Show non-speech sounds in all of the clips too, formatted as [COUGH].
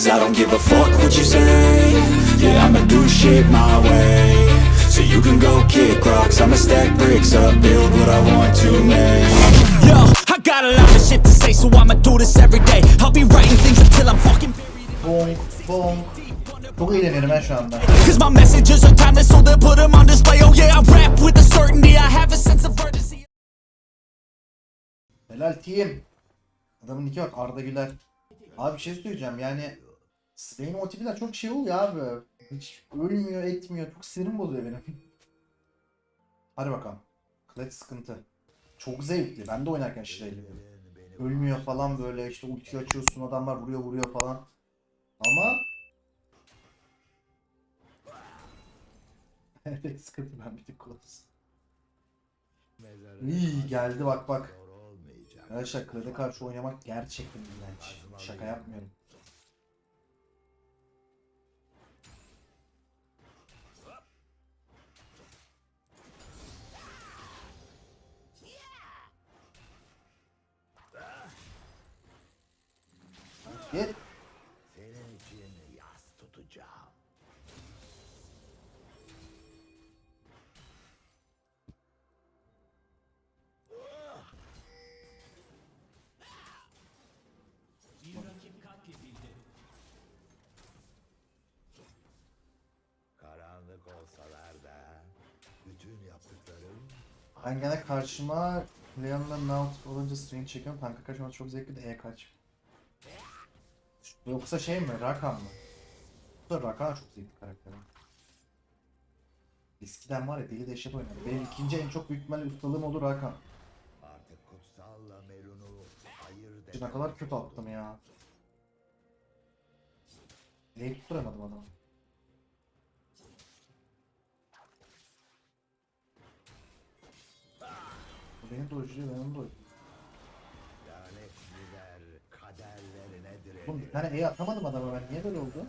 Cause I don't give a fuck what you say Yeah, I'ma do shit my way So you can go kick rocks I'ma stack bricks up, build what I want to make Yo, I got a lot of shit to say, so I'ma do this every day. I'll be writing things until I'm fucking buried. Bom bom. Çok eğleniyorum ben şu anda. Cause my messages are timeless, so they'll put them on display. Oh yeah, I rap with a certainty, I have a sense of urgency. Helal team. Adamın iki bak Arda Güler. Abi bir şey söyleyeceğim yani benim o tipler çok şey oluyor abi. Hiç ölmüyor etmiyor. Çok sinirim bozuyor benim. [LAUGHS] Hadi bakalım. Klet sıkıntı. Çok zevkli. Ben de oynarken şeyli. Ölmüyor falan böyle işte ulti açıyorsun adamlar vuruyor vuruyor falan. Ama [LAUGHS] Evet sıkıntı ben bir tık kullanırsın. İyi geldi bak bak. Arkadaşlar kredi karşı oynamak gerçekten iğrenç. Şaka yapmıyorum. Git. Senin için yas tutacağım. Karanlık olsalar da bütün yaptıklarım Ben gene karşıma Leon'la Naut olunca stream çekiyorum. Tanka kaçmak çok zevkli de E kaç. Yoksa şey mi? Rakan mı? Bu da Rakan çok zevkli karakter. Eskiden var ya deli dehşet oynadı. Benim ikinci en çok büyük ihtimalle ustalığım olur Rakan. artık kutsalla Merun'u ayırt Ne kadar kötü attım ya. E'yi tutturamadım adamı. Bu beni dojluyor ben onu dojluyorum. Oğlum bir tane E atamadım adama ben. Niye böyle oldu?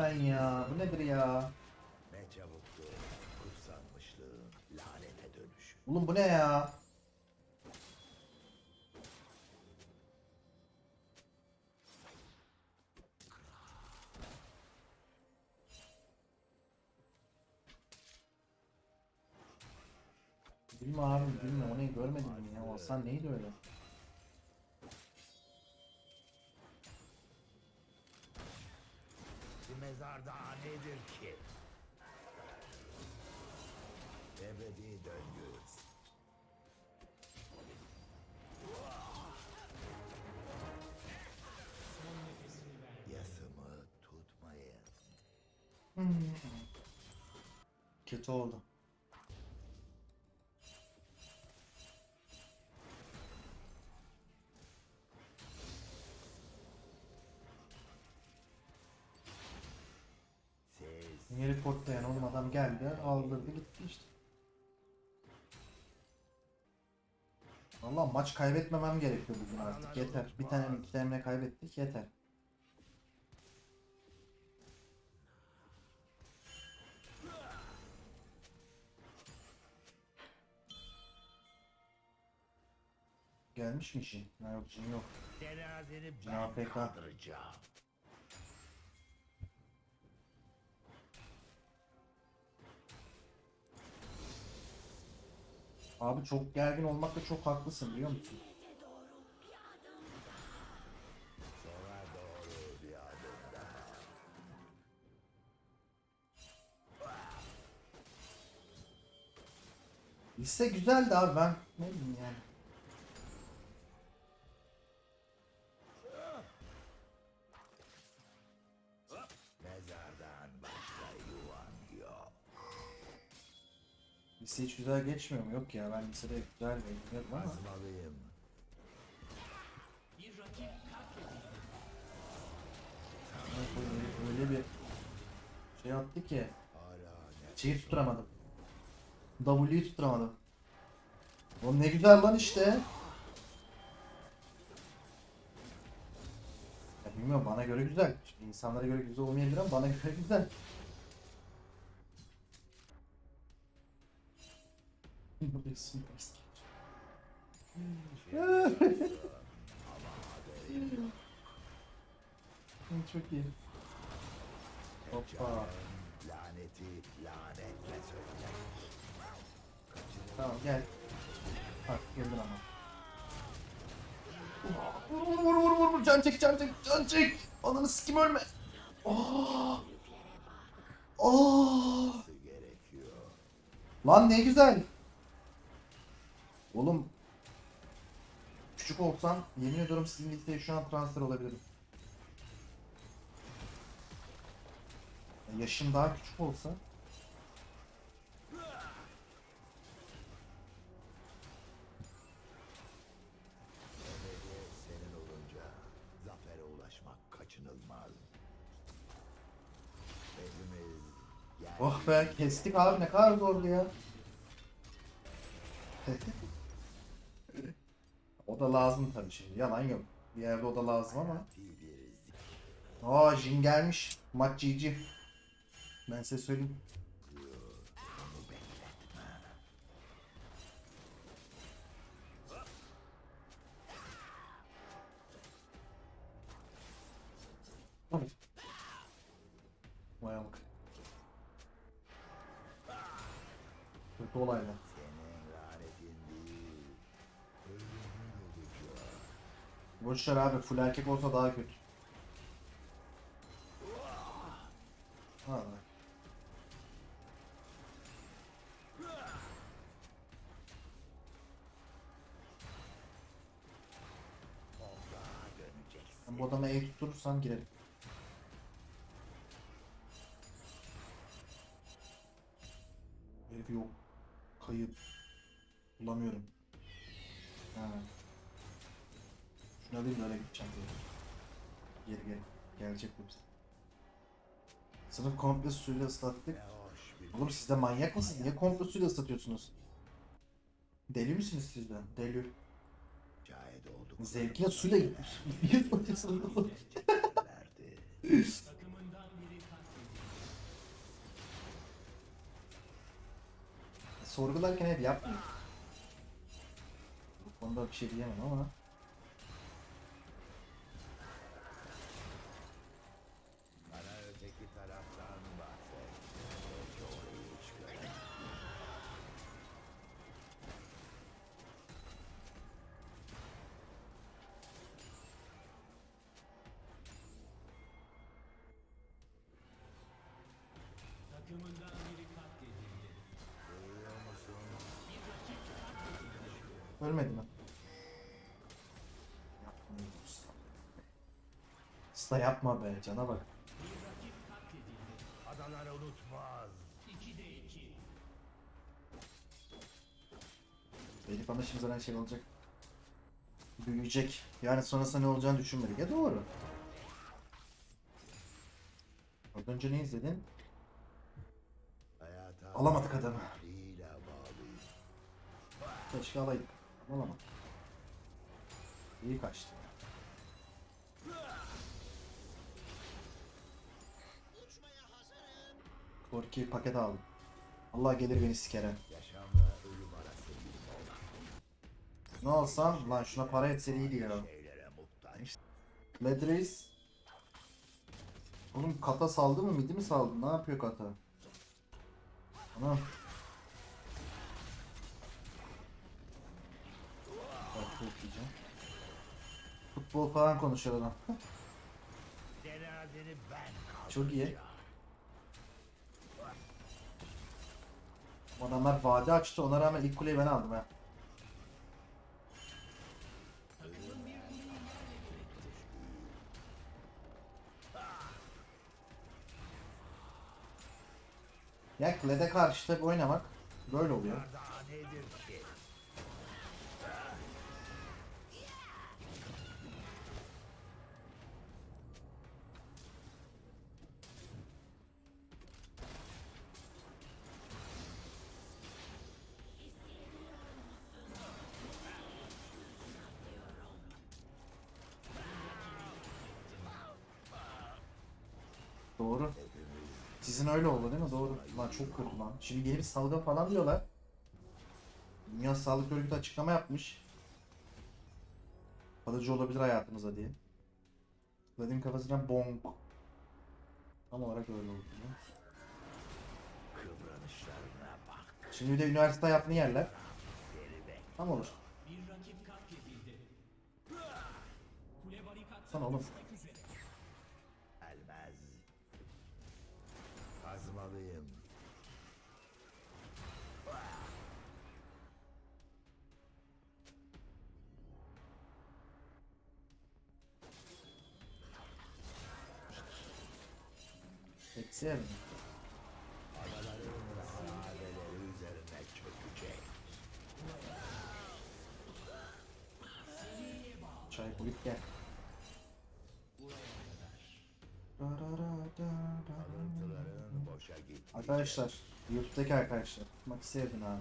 The fuck man ya? Bu nedir ya? Ne çabuktu kutsanmışlığın lanete dönüşü. Oğlum bu ne ya? Bilme abi bilme o ne görmedim ya? O Hasan neydi öyle? Bir mezar daha nedir ki? Ebedi döngü. Yasımı tutmayın. Kötü oldu. Siz Niye reportlayan oğlum adam geldi aldırdı gitti işte. Valla maç kaybetmemem gerekiyor bugün artık yeter. Bir tane iki tane kaybettik yeter. Gelmiş mi işin? Ha yok işin yok. cenazeni ben kaldıracağım. Abi çok gergin olmakta çok haklısın biliyor musun? Liste güzeldi abi ben ne bileyim güzel geçmiyor mu? Yok ya ben lisede güzel beğeniyorum ama. Azmalıyım. Öyle, öyle bir şey yaptı ki. Şeyi tutturamadım. W'yi tutturamadım. Oğlum ne güzel lan işte. Ya bilmiyorum bana göre güzel. Şimdi insanlara göre güzel olmayabilir ama bana göre güzel. Çok iyi. Hoppa. Laneti lanetle söyle. Tamam gel. Bak geldin ama. Vur vur vur vur vur can çek can çek can çek. Ananı sikim ölme. Oh. Oh. Lan ne güzel. Oğlum. Küçük olsan yemin ediyorum sizin listeye şu an transfer olabilirim. Ya Yaşım daha küçük olsa. Oh be kestik abi ne kadar zordu ya. [LAUGHS] o da lazım tabii şimdi yalan yok. Bir yerde o da lazım ama. Aa Jin gelmiş. Maç GG. Ben size söyleyeyim. Vay amk. Kötü olaylar. Boşver abi full erkek olsa daha kötü. Ha. Bu adama E tutturursam girelim. Herif yok. Kayıp. Bulamıyorum. Ha. Şunu alayım öyle gideceğim diye. Geri geri. Gelecek bu bize. Sınıf komple suyla ıslattık. Oğlum siz de manyak mısınız? Niye komple suyla ıslatıyorsunuz? Deli misiniz siz de? Deli. Zevkine suyla? Verdi. [LAUGHS] [LAUGHS] sorgularken hep yapmıyor. Bu konuda bir şey diyemem ama. Duyuyor musun? Ölmedi mi? Yapma usta. Usta yapma be cana bak. Adalar unutmaz. Elif ana şimdi zaten şey olacak. Büyüyecek. Yani sonrasında ne olacağını düşünmedik. Ya doğru. Az önce ne izledin? Alamadık adamı. Keşke alaydık. Ama Alamadık. İyi kaçtı. Korki paket aldım. Allah gelir beni sikere. Ne alsam lan şuna para etse iyiydi ya. Ledreis. Oğlum kata saldı mı midi mi saldı? Ne yapıyor kata? Ana. Bak çok yiyeceğim. Futbol falan konuşuyor adam. Çok iyi. adamlar vade açtı ona rağmen ilk kuleyi ben aldım ha. Ya Kled'e karşı tabi oynamak böyle oluyor. Doğru. Sizin öyle oldu değil mi? Doğru. Lan çok kötü lan. Şimdi yeni bir salgın falan diyorlar. Dünya Sağlık Örgütü açıklama yapmış. Kalıcı olabilir hayatımıza diye. Tıkladığım kafasına bonk. Tam olarak öyle oldu. Şimdi bir de üniversite hayatını yerler. Tam olur. Sana oğlum. Kazmalıyım. Eksi yer mi? Arkadaşlar, YouTube'daki arkadaşlar. Bak sevdin abi.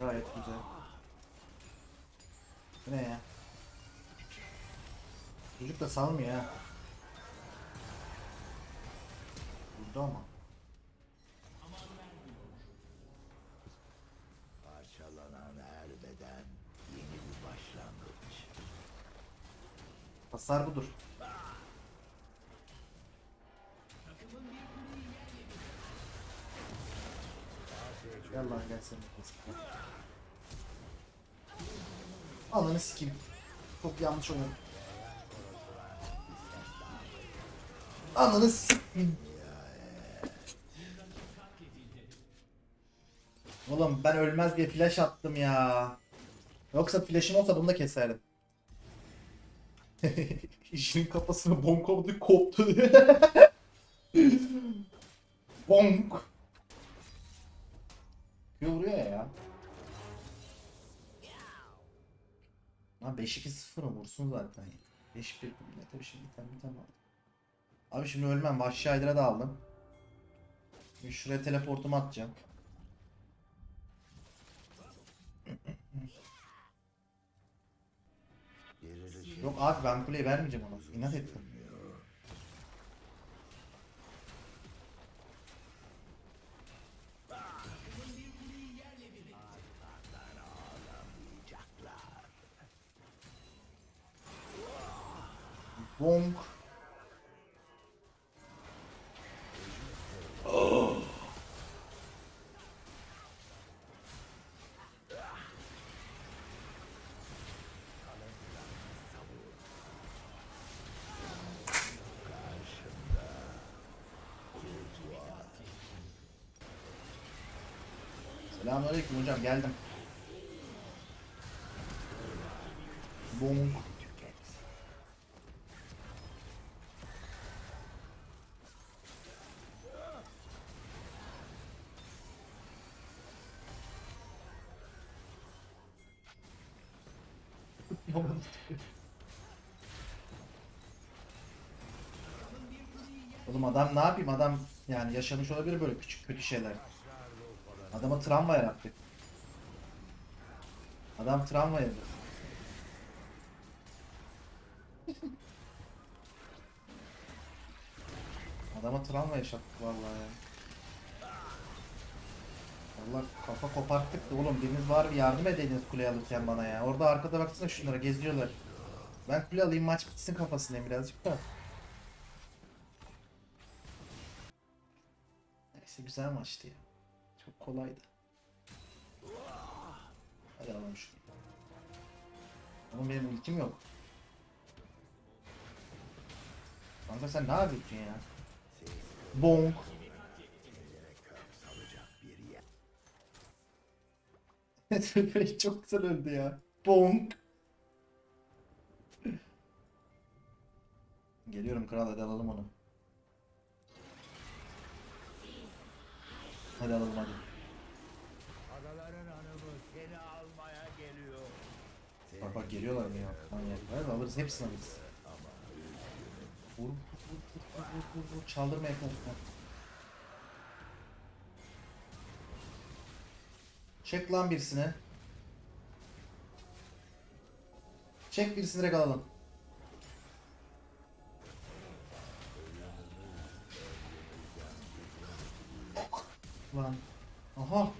Gayet güzel. Bu ne ya? Çocuk da salmıyor ha. Vurdu ama. Parçalanan her beden yeni bir başlangıç. Hasar budur. Gel lan gel sen. Ananı sikeyim. Çok yanlış oynadım. Ananı sikeyim. Oğlum ben ölmez diye flash attım ya. Yoksa flash'im olsa bunu da keserdim. [LAUGHS] İşinin kafasına bonk oldu koptu. [LAUGHS] bonk. Yapıyor vuruyor ya. Lan 5-2-0'ı vursun zaten. 5-1 bile tabii şimdi bir tane aldım. Abi şimdi ölmem. Vahşi Hydra'da da aldım. Şimdi şuraya teleportumu atacağım. Yok abi ben kuleyi vermeyeceğim ona. İnat ettim. Selamünaleyküm hocam geldim. Bonk. Oğlum adam ne yapayım adam yani yaşamış olabilir böyle küçük kötü şeyler. Adama travma yarattık. Adam travma yedi. Adama travma yaşattık vallahi ya. Vallahi kafa koparttık da oğlum biriniz var bir yardım edeydiniz kule alırken bana ya. Orada arkada baksana şunlara geziyorlar. Ben kule alayım maç bitsin kafasındayım birazcık da. Neyse güzel maçtı ya. Kolaydı. Hadi alalım şunu. Ama benim ultim yok. Kanka sen ne yapıyorsun ya? Bonk. [LAUGHS] çok güzel öldü ya. Bonk. Geliyorum kral hadi alalım onu. Hadi alalım hadi. Bak bak geliyorlar mı ya? Manyaklar alırız hepsini alırız. Vur vur vur vur vur vur vur çaldırmaya korkma. Çek lan birisine. Çek birisini direkt alalım. Lan. Aha.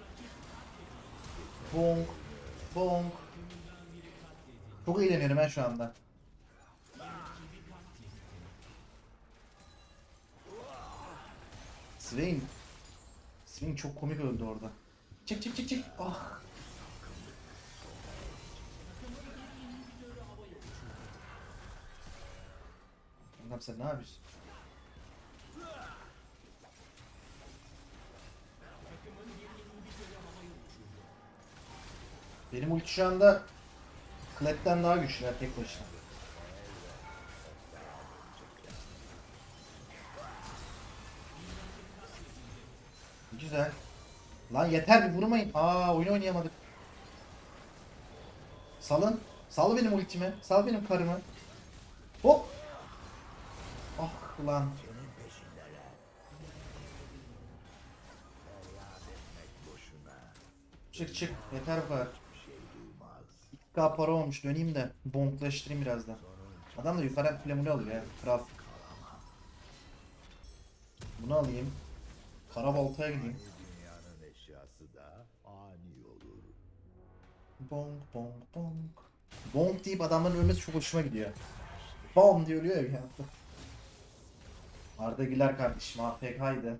Bonk. Bonk. Çok eğleniyorum ben şu anda. Swain. Swain çok komik öldü orada. Çık çık çık çık. Ah. Adam sen ne yapıyorsun? Benim ulti şu anda Klet'ten daha güçlü ya tek başına. Güzel. Lan yeter bir vurmayın. Aa oyun oynayamadık. Salın. Sal benim ultimi. Sal benim karımı. Hop. Ah ulan. Çık çık. Yeter bu kadar. 2k para olmuş. Döneyim de bonklaştırayım birazdan. Adam da yukarı flamını alıyor ya. Kral. Bunu alayım. Kara baltaya gideyim. Bonk bonk bonk. Bonk deyip adamların ölmesi çok hoşuma gidiyor. Bom diye ölüyor ya bir anda. Arda Güler kardeşim AFK'ydı.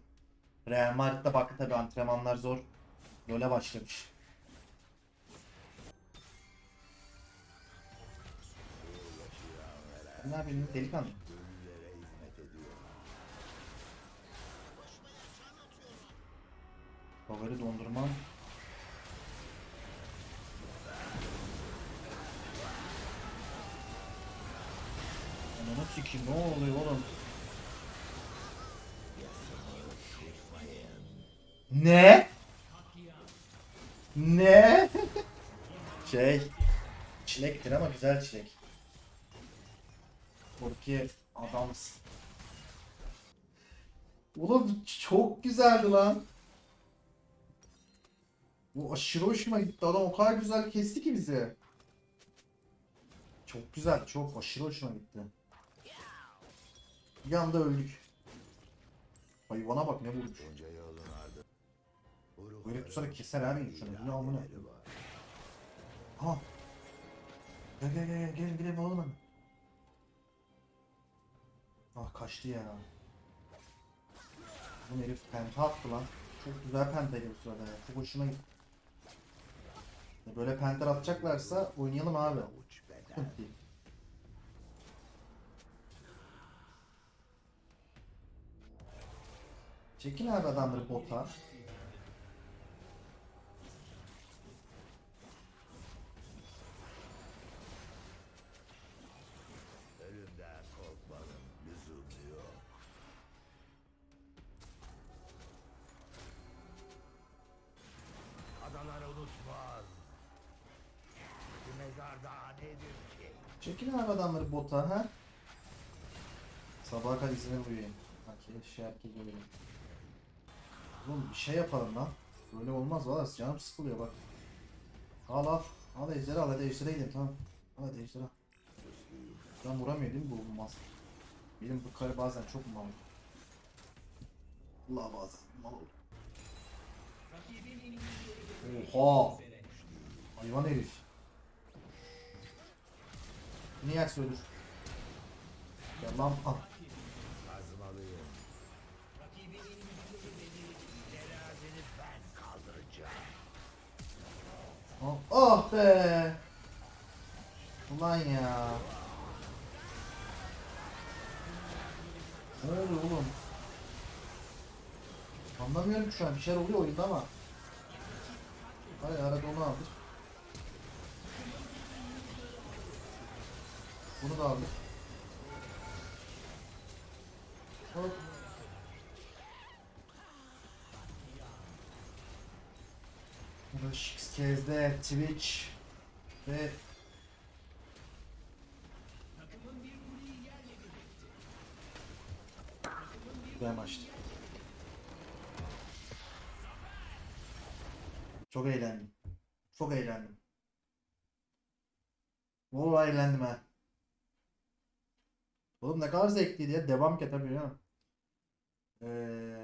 Real Madrid'de baktı tabi antrenmanlar zor. LoL'e başlamış. Ne yapayım delikanlı? Ölülere hizmet ediyor. Favori dondurma. Ananı sikeyim ne oluyor oğlum? Ne? Ne? [LAUGHS] şey çilektir ama güzel çilek. Porque adamsın. Oğlum çok güzeldi lan. Bu aşırı hoşuma gitti. Adam o kadar güzel kesti ki bizi. Çok güzel, çok aşırı hoşuma gitti. Bir anda öldük. Hayvana bak ne vurmuş. Böyle tutarak keser abi şunu. Ne amına. Ha. Gel gel gel gel gel gel oğlum. Ah kaçtı ya. Bu herif penta attı lan. Çok güzel pentaydı bu sırada ya. Çok hoşuma gitti. Böyle penter atacaklarsa oynayalım abi. Çekin abi adamları bota. Ki? Çekin abi adamları bota ha. Sabaha kadar izine uyuyayım. Herkes şey herkes uyuyayım. Oğlum bir şey yapalım lan. Böyle olmaz valla canım sıkılıyor bak. Al al. Al ejderi al hadi ejdere gidelim tamam. Al hadi ejderi. Ben vuramıyor değil mi bu olmaz. Benim bu karı bazen çok mal. Allah bazen mal olur. Oha. Hayvan herif. Niye ölür? Ya lan kaldıracağım. Ah, ah be. Ulan ya. Ne oluyor oğlum? Anlamıyorum şu an bir şeyler oluyor oyunda ama. Hay arada onu aldık. Bunu da aldık. Hop. Rush X'de Twitch ve Güzel maçtı. Çok eğlendim. Çok eğlendim. Vallahi eğlendim ha. Ne kadar zevkliydi ya. Devam ki tabii ya. Ee,